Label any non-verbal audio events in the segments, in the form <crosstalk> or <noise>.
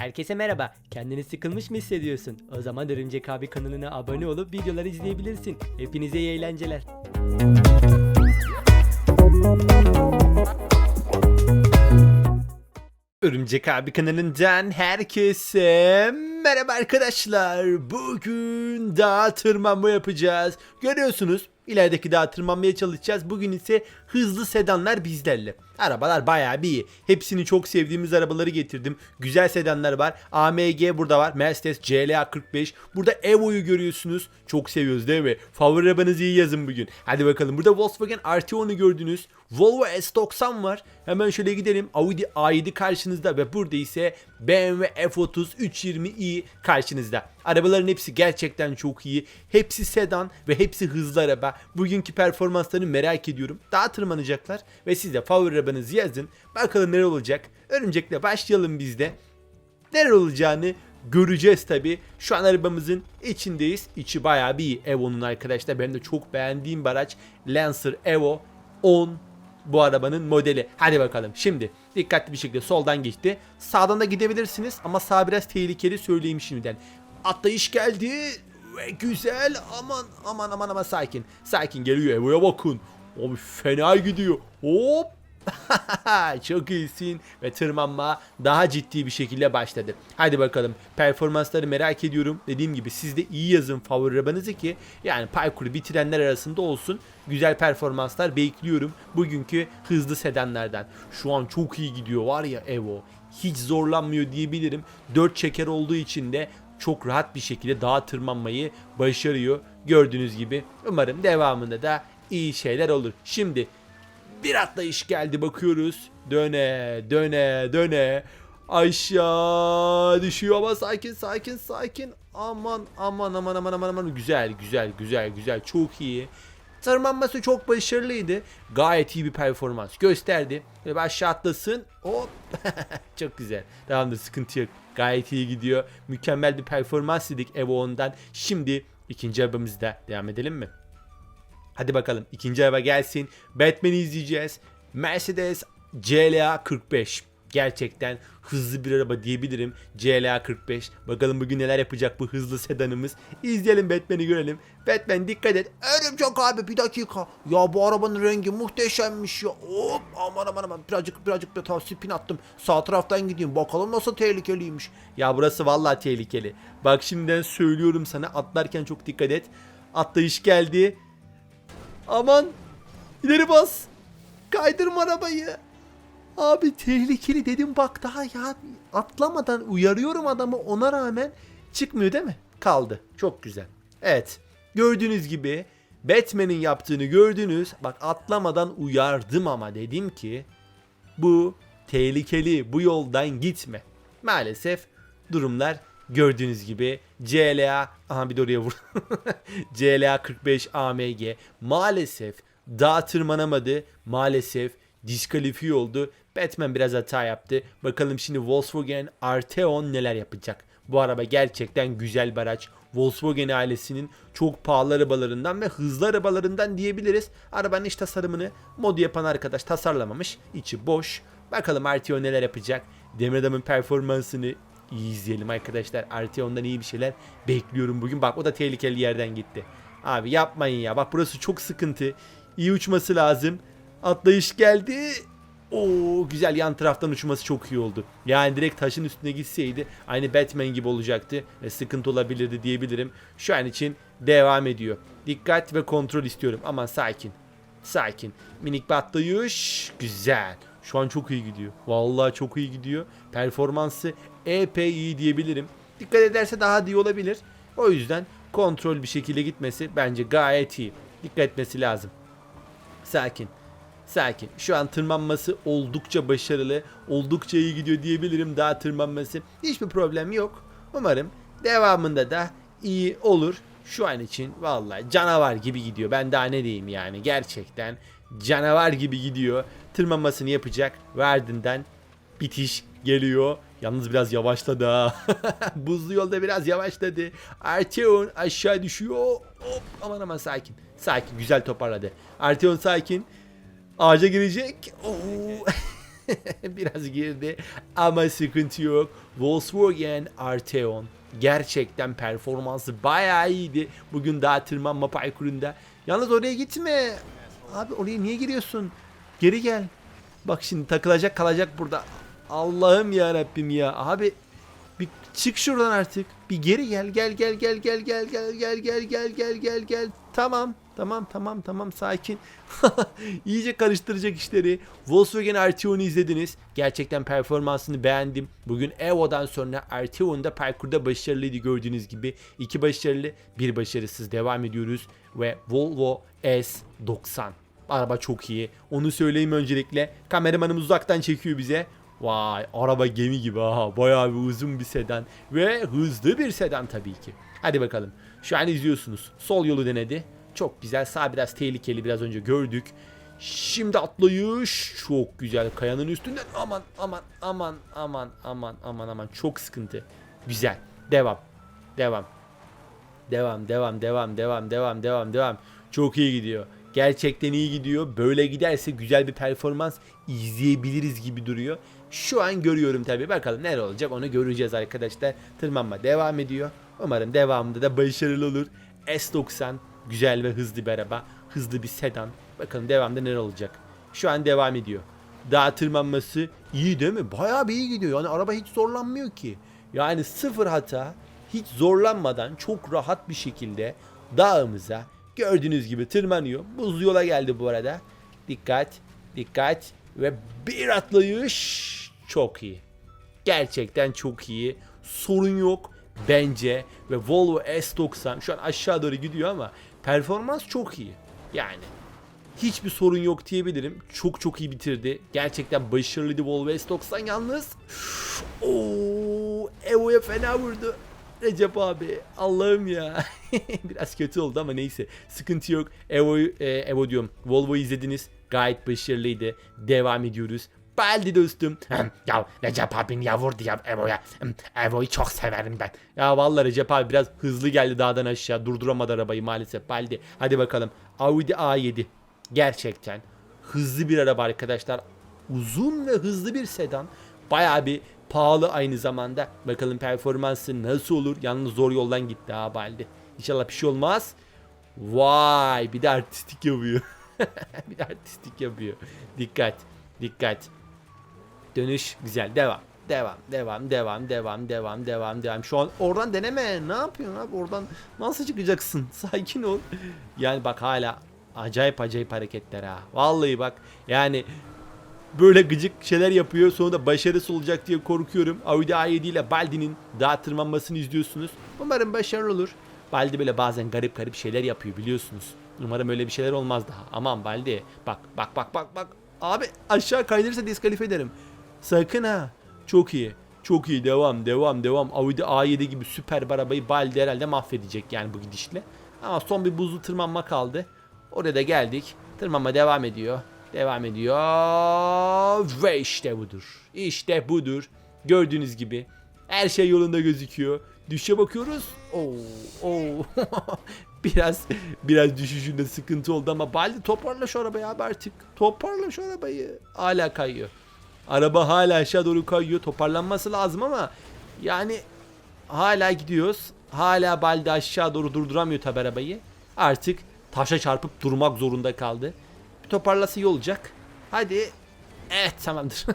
Herkese merhaba. Kendini sıkılmış mı hissediyorsun? O zaman Örümcek abi kanalına abone olup videoları izleyebilirsin. Hepinize iyi eğlenceler. Örümcek abi kanalından herkese merhaba arkadaşlar. Bugün dağ tırmanma yapacağız. Görüyorsunuz ilerideki dağa tırmanmaya çalışacağız. Bugün ise hızlı sedanlar bizlerle. Arabalar bayağı bir iyi. Hepsini çok sevdiğimiz arabaları getirdim. Güzel sedanlar var. AMG burada var. Mercedes CLA 45. Burada Evo'yu görüyorsunuz. Çok seviyoruz değil mi? Favori arabanızı iyi yazın bugün. Hadi bakalım. Burada Volkswagen RT10'u gördünüz. Volvo S90 var. Hemen şöyle gidelim. Audi A7 karşınızda ve burada ise BMW F30 320i karşınızda. Arabaların hepsi gerçekten çok iyi. Hepsi sedan ve hepsi hızlı araba. Bugünkü performanslarını merak ediyorum. Daha tırmanacaklar ve siz de favori arabanızı yazın. Bakalım neler olacak. Örümcekle başlayalım biz de. Neler olacağını göreceğiz tabi. Şu an arabamızın içindeyiz. İçi bayağı bir iyi. Evo'nun arkadaşlar. Benim de çok beğendiğim bir araç. Lancer Evo 10 bu arabanın modeli. Hadi bakalım. Şimdi dikkatli bir şekilde soldan geçti. Sağdan da gidebilirsiniz ama sağ biraz tehlikeli söyleyeyim şimdiden. Atlayış geldi ve güzel. Aman aman aman aman sakin. Sakin geliyor Evo'ya bakın. Abi fena gidiyor. Hop <laughs> çok iyisin ve tırmanma daha ciddi bir şekilde başladı. Hadi bakalım performansları merak ediyorum. Dediğim gibi siz de iyi yazın favori arabanızı ki yani parkuru bitirenler arasında olsun. Güzel performanslar bekliyorum bugünkü hızlı sedanlardan. Şu an çok iyi gidiyor var ya Evo. Hiç zorlanmıyor diyebilirim. 4 çeker olduğu için de çok rahat bir şekilde dağa tırmanmayı başarıyor. Gördüğünüz gibi umarım devamında da iyi şeyler olur. Şimdi bir atlayış geldi bakıyoruz. Döne döne döne. Aşağı düşüyor ama sakin sakin sakin. Aman aman aman aman aman aman. Güzel güzel güzel güzel çok iyi. Tırmanması çok başarılıydı. Gayet iyi bir performans gösterdi. Ve aşağı atlasın. Hop. <laughs> çok güzel. Tamamdır sıkıntı yok. Gayet iyi gidiyor. Mükemmel bir performans dedik Evo 10'dan. Şimdi ikinci arabamızda devam edelim mi? Hadi bakalım ikinci araba gelsin. Batman'i izleyeceğiz. Mercedes CLA 45. Gerçekten hızlı bir araba diyebilirim. CLA 45. Bakalım bugün neler yapacak bu hızlı sedanımız. İzleyelim Batman'i görelim. Batman dikkat et. Örümcek abi bir dakika. Ya bu arabanın rengi muhteşemmiş ya. Hop aman aman aman. Birazcık birazcık bir tam spin attım. Sağ taraftan gideyim. Bakalım nasıl tehlikeliymiş. Ya burası vallahi tehlikeli. Bak şimdiden söylüyorum sana atlarken çok dikkat et. Atlayış geldi. Aman ileri bas. Kaydırma arabayı. Abi tehlikeli dedim bak daha ya atlamadan uyarıyorum adamı ona rağmen çıkmıyor değil mi? Kaldı. Çok güzel. Evet. Gördüğünüz gibi Batman'in yaptığını gördünüz. Bak atlamadan uyardım ama dedim ki bu tehlikeli bu yoldan gitme. Maalesef durumlar gördüğünüz gibi CLA aha bir de oraya vur. CLA 45 AMG maalesef daha tırmanamadı. Maalesef diskalifiye oldu. Batman biraz hata yaptı. Bakalım şimdi Volkswagen RT10 neler yapacak. Bu araba gerçekten güzel bir araç. Volkswagen ailesinin çok pahalı arabalarından ve hızlı arabalarından diyebiliriz. Arabanın iç tasarımını modu yapan arkadaş tasarlamamış. İçi boş. Bakalım RT10 neler yapacak. Demir Adam'ın performansını iyi izleyelim arkadaşlar. RT10'dan iyi bir şeyler bekliyorum bugün. Bak o da tehlikeli yerden gitti. Abi yapmayın ya. Bak burası çok sıkıntı. İyi uçması lazım. Atlayış geldi. Oo güzel yan taraftan uçması çok iyi oldu. Yani direkt taşın üstüne gitseydi aynı Batman gibi olacaktı ve sıkıntı olabilirdi diyebilirim. Şu an için devam ediyor. Dikkat ve kontrol istiyorum ama sakin. Sakin. Minik bir atlayış. Güzel. Şu an çok iyi gidiyor. Vallahi çok iyi gidiyor. Performansı epey iyi diyebilirim. Dikkat ederse daha iyi olabilir. O yüzden kontrol bir şekilde gitmesi bence gayet iyi. Dikkat etmesi lazım. Sakin. Sakin. Şu an tırmanması oldukça başarılı. Oldukça iyi gidiyor diyebilirim daha tırmanması. Hiçbir problem yok. Umarım devamında da iyi olur. Şu an için vallahi canavar gibi gidiyor. Ben daha ne diyeyim yani gerçekten canavar gibi gidiyor. Tırmanmasını yapacak ve ardından bitiş geliyor. Yalnız biraz yavaşladı ha. <laughs> Buzlu yolda biraz yavaşladı. Arteon aşağı düşüyor. Hop aman aman sakin. Sakin güzel toparladı. Arteon sakin. Ağaca girecek. <laughs> Biraz girdi ama sıkıntı yok. Volkswagen Arteon gerçekten performansı bayağı iyiydi. Bugün daha tırmanma parkurunda. Yalnız oraya gitme. Abi oraya niye giriyorsun? Geri gel. Bak şimdi takılacak kalacak burada. Allah'ım ya Rabbim ya. Abi bir çık şuradan artık. Bir geri gel. Gel gel gel gel gel gel gel gel gel gel gel gel. Tamam. Tamam tamam tamam sakin. İyice karıştıracak işleri. Volkswagen Arteon'u izlediniz. Gerçekten performansını beğendim. Bugün Evo'dan sonra Arteon'da parkurda başarılıydı gördüğünüz gibi. İki başarılı, bir başarısız devam ediyoruz. Ve Volvo S90. Araba çok iyi. Onu söyleyeyim öncelikle. Kameramanımız uzaktan çekiyor bize. Vay araba gemi gibi ha. Bayağı bir uzun bir sedan. Ve hızlı bir sedan tabii ki. Hadi bakalım. Şu an izliyorsunuz. Sol yolu denedi. Çok güzel. Sağ biraz tehlikeli biraz önce gördük. Şimdi atlayış. Çok güzel. Kayanın üstünden. Aman aman aman aman aman aman aman. Çok sıkıntı. Güzel. Devam. Devam. Devam, devam, devam, devam, devam, devam, devam. Çok iyi gidiyor. Gerçekten iyi gidiyor. Böyle giderse güzel bir performans izleyebiliriz gibi duruyor. Şu an görüyorum tabii. Bakalım ne olacak onu göreceğiz arkadaşlar. Tırmanma devam ediyor. Umarım devamında da başarılı olur. S90 güzel ve hızlı bir araba. Hızlı bir sedan. Bakalım devamında ne olacak. Şu an devam ediyor. Dağ tırmanması iyi değil mi? Bayağı bir iyi gidiyor. Yani araba hiç zorlanmıyor ki. Yani sıfır hata hiç zorlanmadan çok rahat bir şekilde dağımıza gördüğünüz gibi tırmanıyor. Buz yola geldi bu arada. Dikkat, dikkat ve bir atlayış çok iyi. Gerçekten çok iyi. Sorun yok bence ve Volvo S90 şu an aşağı doğru gidiyor ama performans çok iyi. Yani hiçbir sorun yok diyebilirim. Çok çok iyi bitirdi. Gerçekten başarılıydı Volvo S90 yalnız. Oo, Evo'ya fena vurdu. Recep abi Allah'ım ya. <laughs> Biraz kötü oldu ama neyse. Sıkıntı yok. Evo'yu e, Evo diyorum. Volvo'yu izlediniz. Gayet başarılıydı. Devam ediyoruz. Baldi dostum. ya Recep abin ya vurdu ya Evo'ya. Evo'yu çok severim ben. Ya vallahi Recep abi biraz hızlı geldi dağdan aşağı. Durduramadı arabayı maalesef. Baldi. Hadi bakalım. Audi A7. Gerçekten hızlı bir araba arkadaşlar. Uzun ve hızlı bir sedan. Bayağı bir pahalı aynı zamanda. Bakalım performansı nasıl olur. Yalnız zor yoldan gitti ha Baldi. İnşallah bir şey olmaz. Vay bir de artistik yapıyor. <laughs> bir de artistik yapıyor. Dikkat. Dikkat. Dönüş güzel. Devam. Devam, devam, devam, devam, devam, devam, devam. Şu an oradan deneme. Ne yapıyorsun abi? Oradan nasıl çıkacaksın? <laughs> Sakin ol. Yani bak hala acayip acayip hareketler ha. Vallahi bak yani böyle gıcık şeyler yapıyor. Sonra da başarısı olacak diye korkuyorum. Audi A7 ile Baldi'nin dağ tırmanmasını izliyorsunuz. Umarım başarılı olur. Baldi böyle bazen garip garip şeyler yapıyor biliyorsunuz. Umarım öyle bir şeyler olmaz daha. Aman Baldi. Bak bak bak bak bak. Abi aşağı kaydırırsa diskalifiye ederim. Sakın ha. Çok iyi. Çok iyi. Devam devam devam. Audi A7 gibi süper bir arabayı Baldi herhalde mahvedecek yani bu gidişle. Ama son bir buzlu tırmanma kaldı. Oraya da geldik. Tırmanma devam ediyor. Devam ediyor. Ve işte budur. İşte budur. Gördüğünüz gibi. Her şey yolunda gözüküyor. Düşe bakıyoruz. Oo, oo. <laughs> biraz biraz düşüşünde sıkıntı oldu ama Baldi toparla şu arabayı abi artık. Toparla şu arabayı. Hala kayıyor. Araba hala aşağı doğru kayıyor. Toparlanması lazım ama yani hala gidiyoruz. Hala Baldi aşağı doğru durduramıyor tabi arabayı. Artık taşa çarpıp durmak zorunda kaldı. Toparlası iyi olacak. Hadi. Evet tamamdır.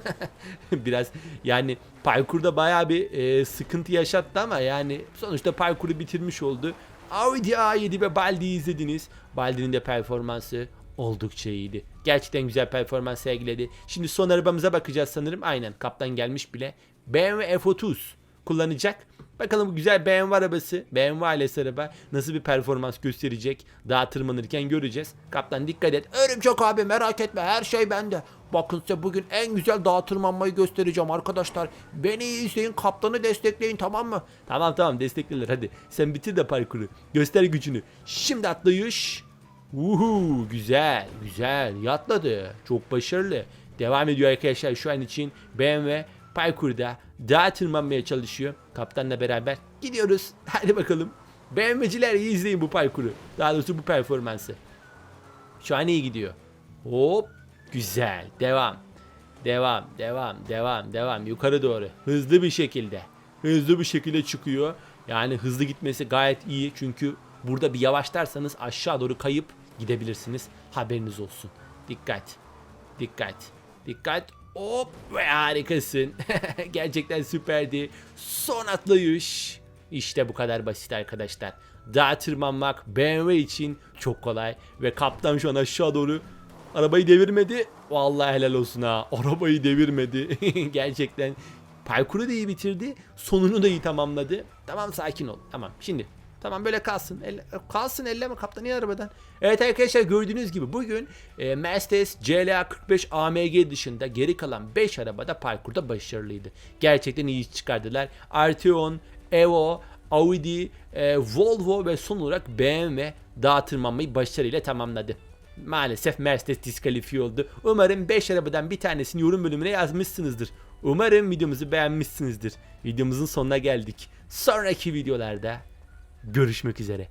<laughs> Biraz yani parkurda bayağı bir e, sıkıntı yaşattı ama yani sonuçta parkuru bitirmiş oldu. Audi A7 ve Baldi'yi izlediniz. Baldi'nin de performansı oldukça iyiydi. Gerçekten güzel performans sergiledi. Şimdi son arabamıza bakacağız sanırım. Aynen kaptan gelmiş bile. BMW F30 kullanacak. Bakalım bu güzel BMW arabası, BMW ailesi araba nasıl bir performans gösterecek. Daha tırmanırken göreceğiz. Kaptan dikkat et. Örümcek abi merak etme her şey bende. Bakın size bugün en güzel dağ tırmanmayı göstereceğim arkadaşlar. Beni izleyin kaptanı destekleyin tamam mı? Tamam tamam desteklerler hadi. Sen bitir de parkuru. Göster gücünü. Şimdi atlayış. Uhu güzel güzel yatladı. Çok başarılı. Devam ediyor arkadaşlar şu an için BMW parkurda dağa tırmanmaya çalışıyor. Kaptanla beraber gidiyoruz. <laughs> Hadi bakalım. BMW'ciler iyi izleyin bu parkuru. Daha doğrusu bu performansı. Şu an iyi gidiyor. Hop güzel devam. Devam, devam, devam, devam. Yukarı doğru. Hızlı bir şekilde. Hızlı bir şekilde çıkıyor. Yani hızlı gitmesi gayet iyi. Çünkü burada bir yavaşlarsanız aşağı doğru kayıp gidebilirsiniz. Haberiniz olsun. Dikkat. Dikkat. Dikkat. Hop ve harikasın. <laughs> Gerçekten süperdi. Son atlayış. İşte bu kadar basit arkadaşlar. Dağa tırmanmak BMW için çok kolay. Ve kaptan şu an aşağı doğru arabayı devirmedi. Vallahi helal olsun ha. Arabayı devirmedi. <laughs> Gerçekten parkuru da iyi bitirdi. Sonunu da iyi tamamladı. Tamam sakin ol. Tamam şimdi Tamam böyle kalsın. Elle, kalsın elleme kaptan iyi arabadan. Evet arkadaşlar gördüğünüz gibi bugün e, Mercedes CLA 45 AMG dışında geri kalan 5 arabada parkurda başarılıydı. Gerçekten iyi çıkardılar. Arteon, Evo, Audi, e, Volvo ve son olarak BMW dağ tırmanmayı başarıyla tamamladı. Maalesef Mercedes diskalifiye oldu. Umarım 5 arabadan bir tanesini yorum bölümüne yazmışsınızdır. Umarım videomuzu beğenmişsinizdir. Videomuzun sonuna geldik. Sonraki videolarda görüşmek üzere.